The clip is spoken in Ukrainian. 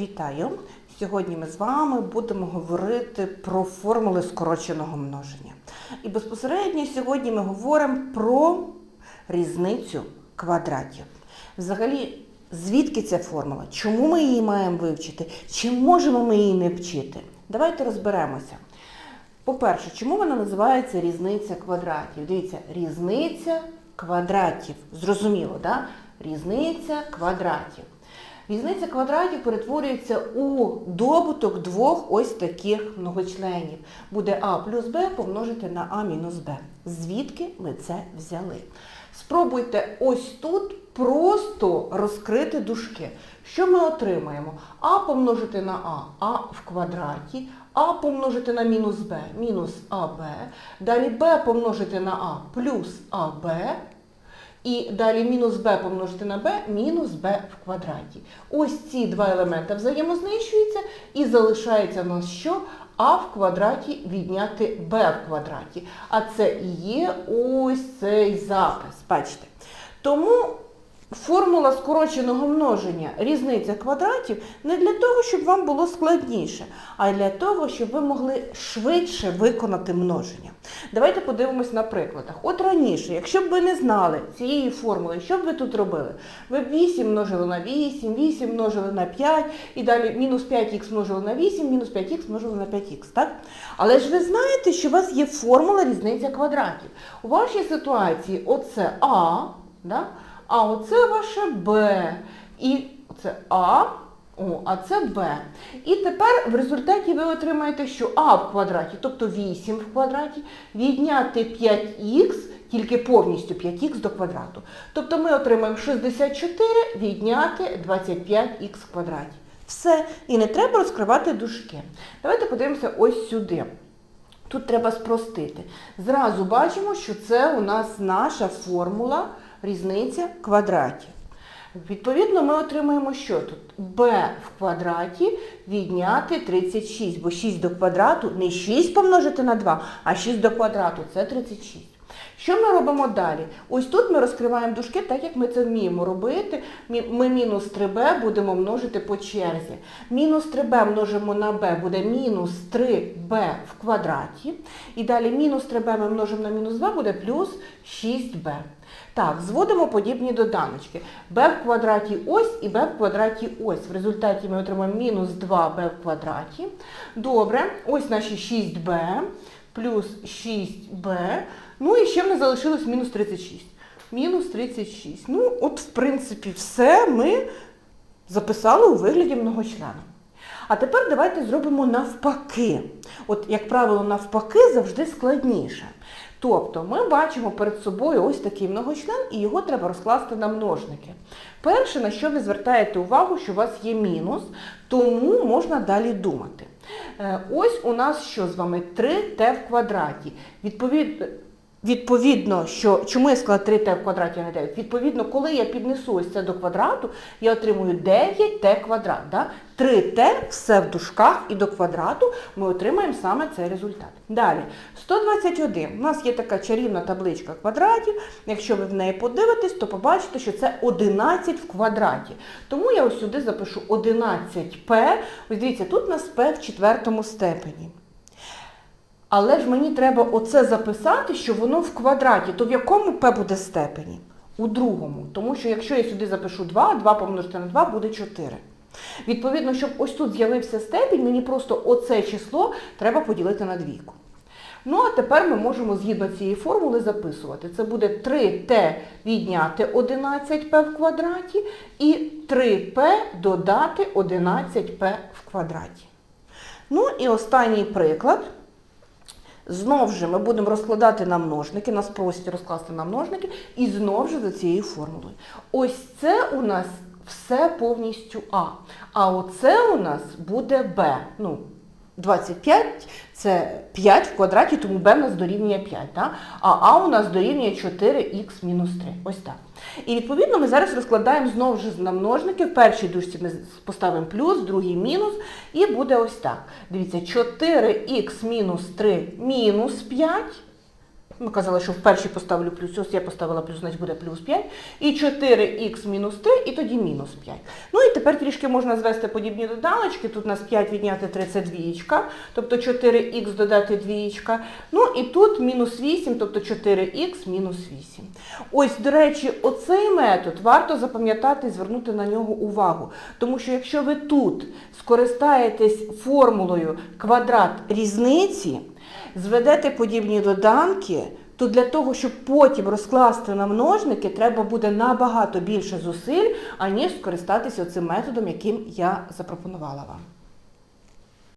Вітаю! Сьогодні ми з вами будемо говорити про формули скороченого множення. І безпосередньо сьогодні ми говоримо про різницю квадратів. Взагалі, звідки ця формула? Чому ми її маємо вивчити? Чи можемо ми її не вчити? Давайте розберемося. По-перше, чому вона називається різниця квадратів? Дивіться, різниця квадратів. Зрозуміло, так? Да? Різниця квадратів. Різниця квадратів перетворюється у добуток двох ось таких многочленів. Буде а плюс b помножити на а мінус b. Звідки ми це взяли? Спробуйте ось тут просто розкрити дужки. Що ми отримаємо? А помножити на а, а в квадраті, а помножити на мінус b, мінус аб. Далі b помножити на а плюс аб. І далі мінус b помножити на b, мінус b в квадраті. Ось ці два елементи взаємознищуються і залишається в нас що? а в квадраті відняти b в квадраті. А це і є ось цей запис. Бачите. Тому формула скороченого множення різниця квадратів не для того, щоб вам було складніше, а для того, щоб ви могли швидше виконати множення. Давайте подивимось на прикладах. От раніше, якщо б ви не знали цієї формули, що б ви тут робили? Ви б 8 множили на 8, 8 множили на 5, і далі мінус 5х множили на 8, мінус 5х множили на 5х, так? Але ж ви знаєте, що у вас є формула різниця квадратів. У вашій ситуації оце А, да? А оце ваше Б. І це А. О, а це b. І тепер в результаті ви отримаєте, що а в квадраті, тобто 8 в квадраті, відняти 5х, тільки повністю 5х до квадрату. Тобто ми отримаємо 64 відняти 25х в квадраті. Все. І не треба розкривати дужки. Давайте подивимося ось сюди. Тут треба спростити. Зразу бачимо, що це у нас наша формула різниця квадратів. Відповідно, ми отримаємо що тут? b в квадраті відняти 36, бо 6 до квадрату не 6 помножити на 2, а 6 до квадрату це 36. Що ми робимо далі? Ось тут ми розкриваємо дужки, так як ми це вміємо робити. Ми мінус 3b будемо множити по черзі. Мінус 3b множимо на b буде мінус 3b в квадраті. І далі мінус 3b ми множимо на мінус 2 буде плюс 6b. Так, зводимо подібні доданочки. b в квадраті ось і b в квадраті ось. В результаті ми отримаємо мінус 2b в квадраті. Добре, ось наші 6b плюс 6b. Ну і ще в нас залишилось мінус 36. Мінус 36. Ну, от, в принципі, все ми записали у вигляді многочлена. А тепер давайте зробимо навпаки. От, як правило, навпаки завжди складніше. Тобто ми бачимо перед собою ось такий многочлен, і його треба розкласти на множники. Перше, на що ви звертаєте увагу, що у вас є мінус, тому можна далі думати. Ось у нас що з вами 3t в квадраті. Відповідно, Відповідно, що чому я сказала 3t в квадраті, а не 9? Відповідно, коли я піднесу ось це до квадрату, я отримую 9t квадрат. Да? 3t все в дужках і до квадрату ми отримаємо саме цей результат. Далі, 121. У нас є така чарівна табличка квадратів. Якщо ви в неї подивитесь, то побачите, що це 11 в квадраті. Тому я ось сюди запишу 11p. Ось дивіться, тут у нас p в четвертому степені. Але ж мені треба оце записати, що воно в квадраті. То в якому p буде степені? У другому. Тому що якщо я сюди запишу 2, 2 помножити на 2 буде 4. Відповідно, щоб ось тут з'явився степінь, мені просто оце число треба поділити на двійку. Ну, а тепер ми можемо згідно цієї формули записувати. Це буде 3t відняти 11p в квадраті і 3p додати 11p в квадраті. Ну і останній приклад. Знов же ми будемо розкладати на множники, нас просять розкласти на множники, і знов же за цією формулою. Ось це у нас все повністю А. А оце у нас буде Б. Ну, 25 це 5 в квадраті, тому b в нас дорівнює 5. Да? А а у нас дорівнює 4х мінус 3. Ось так. І відповідно ми зараз розкладаємо знову ж на множники. В першій дужці ми поставимо плюс, в другій мінус. І буде ось так. Дивіться, 4х мінус 3 мінус 5. Ми казали, що в першій поставлю плюс, ось я поставила плюс, значить буде плюс 5. І 4х мінус 3, і тоді мінус 5. Ну і тепер трішки можна звести подібні додалочки. Тут у нас 5 відняти 3 це двієчка, тобто 4х додати двієчка. Ну і тут мінус 8, тобто 4х мінус 8. Ось, до речі, оцей метод варто запам'ятати і звернути на нього увагу. Тому що якщо ви тут скористаєтесь формулою квадрат різниці, зведете подібні доданки, то для того, щоб потім розкласти на множники, треба буде набагато більше зусиль, аніж скористатися цим методом, яким я запропонувала вам.